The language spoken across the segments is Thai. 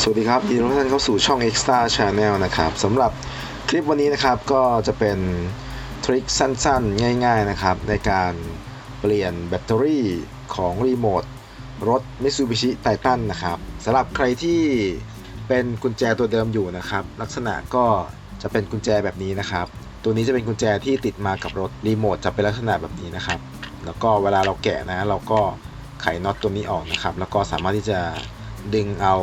สวัสดีครับยินดีต้อนรับท่านเข้าสู่ช่อง Extra Channel นะครับสำหรับคลิปวันนี้นะครับก็จะเป็นทริคสั้นๆ ง่าย ๆ นะครับ ในการเปลี่ยนแบตเตอรี่ของรีโมทรถ Mitsubishi Titan นะครับสำหรับใครที่เป็นกุญแจตัวเดิมอยู่นะครับ ลักษณะก็จะเป็นกุญแจแบบนี้นะครับ ตัวนี้จะเป็นกุญแจที่ติดมากับรถรีโมทจะเป็นลักษณะแบบนี้นะครับ แล้วก็เวลาเราแกะนะ เราก็ไขน็อตตัวนี้ออกนะครับ แล้วก็สามารถที่จะดึงเอา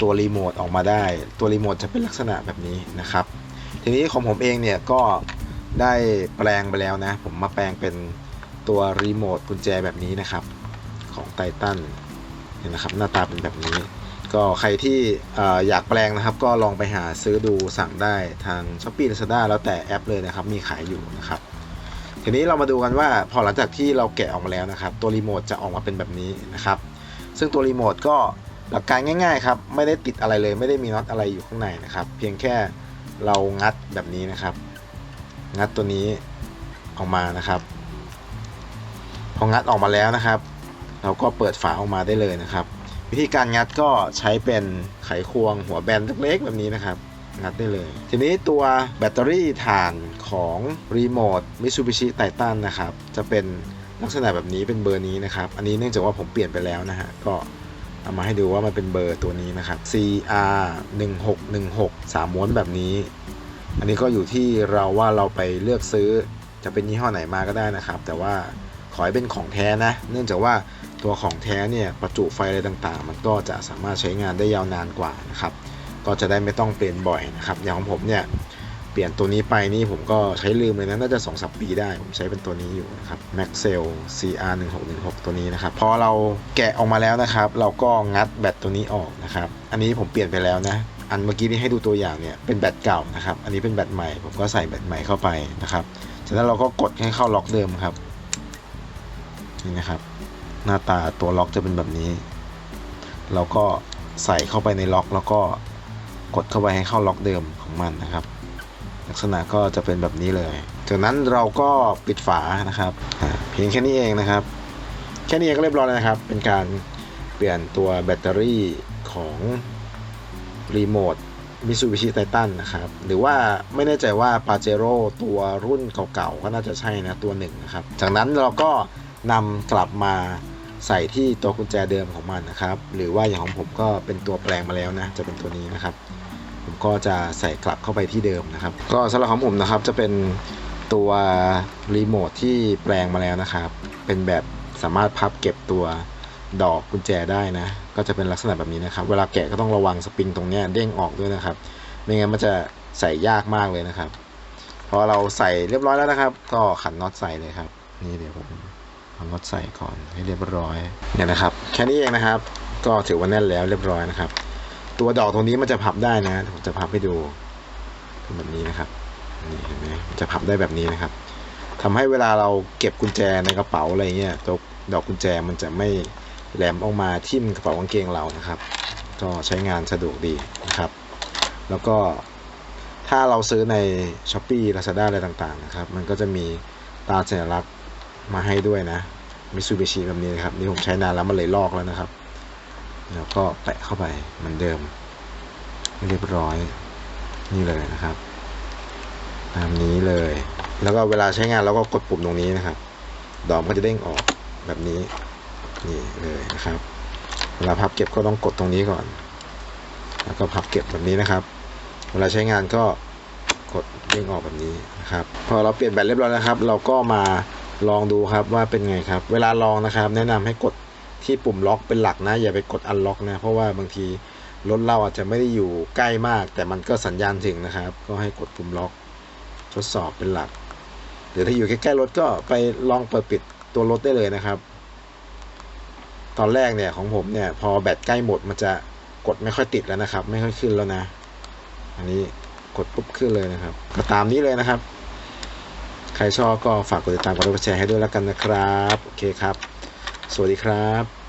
ตัวรีโมทออกมาได้ ตัวรีโมทจะเป็นลักษณะแบบนี้นะครับ ทีนี้ของผมเองเนี่ยก็ได้แปลงไปแล้วนะ ผมมาแปลงเป็นตัวรีโมทกุญแจแบบนี้นะครับ ของไททันเนี่ยนะครับ หน้าตาเป็นแบบนี้ ก็ใครที่อออยากแปลงนะครับ ก็ลองไปหาซื้อดูสั่งได้ทาง s h อ p e e Lazada แล้วแต่แอปเลยนะครับ มีขายอยู่นะครับทีนี้เรามาดูกันว่าพอหลังจากที่เราแกะออกมาแล้วนะครับ ตัวรีโมทจะออกมาเป็นแบบนี้นะครับ ซึ่งตัวรีโมทก็ หลักการง่ายๆครับไม่ได้ติดอะไรเลย ไม่ได้มีน็อตอะไรอยู่ข้างในนะครับ เพียงแค่เรางัดแบบนี้นะครับ งัดตัวนี้ออกมานะครับ พองัดออกมาแล้วนะครับ เราก็เปิดฝาออกมาได้เลยนะครับ วิธีการงัดก็ใช้เป็นไขควงหัวแบนเล็กๆแบบนี้นะครับงัดได้เลย ทีนี้ตัวแบตเตอรี่ถ่านของรีโมท Mitsubishi Titan นะครับ จะเป็นลักษณะแบบนี้เป็นเบอร์นี้นะครับ อันนี้เนื่องจากว่าผมเปลี่ยนไปแล้วนะฮะ ก็ เอามาให้ดูว่ามันเป็นเบอร์ตัวนี้นะครับ CR 1616 3ม้วนแบบนี้ อันนี้ก็อยู่ที่เราว่าเราไปเลือกซื้อจะเป็นยี่ห้อไหนมาก็ได้นะครับ แต่ว่าขอให้เป็นของแท้นะ เนื่องจากว่าตัวของแท้เนี่ยประจุไฟอะไรต่างๆ มันก็จะสามารถใช้งานได้ยาวนานกว่านะครับ ก็จะได้ไม่ต้องเปลี่ยนบ่อยนะครับ อย่างของผมเนี่ย เปลี่ยนตัวนี้ไปนี่ผมก็ใช้ลืมเลยนะน่าจะ2อสปีได้ ผมใช้เป็นตัวนี้อยู่นะครับ Maxell CR 1 6 1 6ตัวนี้นะครับ พอเราแกะออกมาแล้วนะครับ เราก็งัดแบตตัวนี้ออกนะครับ อันนี้ผมเปลี่ยนไปแล้วนะอันเมื่อกี้ที่ให้ดูตัวอย่างเนี่ยเป็นแบตเก่านะครับ อันนี้เป็นแบตใหม่ ผมก็ใส่แบตใหม่เข้าไปนะครับจากนั้นเราก็กดให้เข้าล็อกเดิมครับ นี่นะครับ หน้าตาตัวล็อกจะเป็นแบบนี้ เราก็ใส่เข้าไปในล็อกแล้วก็กดเข้าไปให้เข้าล็อกเดิมของมันนะครับ ลักษณะก็จะเป็นแบบนี้เลยจากนั้นเราก็ปิดฝานะครับเพียงแค่นี้เองนะครับ แค่นี้เองก็เรียบร้อยแล้วนะครับ เป็นการเปลี่ยนตัวแบตเตอรี่ของรีโมท Mitsubishi Titan นะครับ หรือว่าไม่แน่ใจว่า Pajero ตัวรุ่นเก่าๆ ก็น่าจะใช่นะ ตัวหนึ่งนะครับ จากนั้นเราก็นำกลับมาใส่ที่ตัวกุญแจเดิมของมันนะครับ หรือว่าอย่างของผมก็เป็นตัวแปลงมาแล้วนะ จะเป็นตัวนี้นะครับ ผมก็จะใส่กลับเข้าไปที่เดิมนะครับ ก็สำหรับของผมนะครับจะเป็นตัวรีโมทที่แปลงมาแล้วนะครับ เป็นแบบสามารถพับเก็บตัวดอกกุญแจได้นะ ก็จะเป็นลักษณะแบบนี้นะครับ เวลาแกะก็ต้องระวังสปริงตรงนี้เด้งออกด้วยนะครับ ไม่งั้นมันจะใส่ยากมากเลยนะครับ พอเราใส่เรียบร้อยแล้วนะครับ ก็ขันน็อตใส่เลยครับ นี่เดี๋ยวผมเอาน็อตใส่ก่อนให้เรียบร้อยเนี่ยนะครับ แค่นี้เองนะครับ ก็ถือว่าแน่นแล้วเรียบร้อยนะครับ ตัวดอกตรงนี้มันจะพับได้นะผมจะพับให้ดูแบบนี้นะครับนี่เห็นไหมมันจะพับได้แบบนี้นะครับทำให้เวลาเราเก็บกุญแจในกระเป๋าอะไรเงี้ยตัวดอกกุญแจมันจะไม่แหลมออกมาทิ่มกระเป๋ากางเกงเรานะครับ ก็ใช้งานสะดวกดีนะครับ แล้วก็ถ้าเราซื้อใน s h อ p e e Lazada อะไรต่างๆนะครับ มันก็จะมีตราสัญลักษณ์มาให้ด้วยนะ Mitsubishi แบบนี้นะครับ นี่ผมใช้นานแล้วมันเลยลอกแล้วนะครับ แล้วก็แปะเข้าไปเหมือนเดิมเรียบร้อยนี่เลยนะครับตามนี้เลย แล้วก็เวลาใช้งานเราก็กดปุ่มตรงนี้นะครับ ดอกก็จะเด้งออกแบบนี้นี่เลยนะครับ เวลาพับเก็บก็ต้องกดตรงนี้ก่อน แล้วก็พับเก็บแบบนี้นะครับ เวลาใช้งานก็กดเด้งออกแบบนี้นะครับพอเราเปลี่ยนแบตเรียบร้อยแล้วครับ เราก็มาลองดูครับว่าเป็นไงครับ เวลาลองนะครับ แนะนำให้กด ที่ปุ่มล็อกเป็นหลักนะ อย่าไปกดอันล็อกนะ เพราะว่าบางทีรถเราอาจจะไม่ได้อยู่ใกล้มาก แต่มันก็สัญญาณถึงนะครับ ก็ให้กดปุ่มล็อก ทดสอบเป็นหลัก หรือถ้าอยู่ใกล้ๆรถก็ไปลองเปิดปิดตัวรถได้เลยนะครับ ตอนแรกเนี่ยของผมเนี่ย พอแบตใกล้หมดมันจะกดไม่ค่อยติดแล้วนะครับ ไม่ค่อยขึ้นแล้วนะ อันนี้กดปุ๊บขึ้นเลยนะครับ ก็ตามนี้เลยนะครับ ใครชอบก็ฝากกดติดตามกดไลค์กดแชร์ให้ด้วยแล้วกันนะครับ โอเคครับ สวัสดีครับ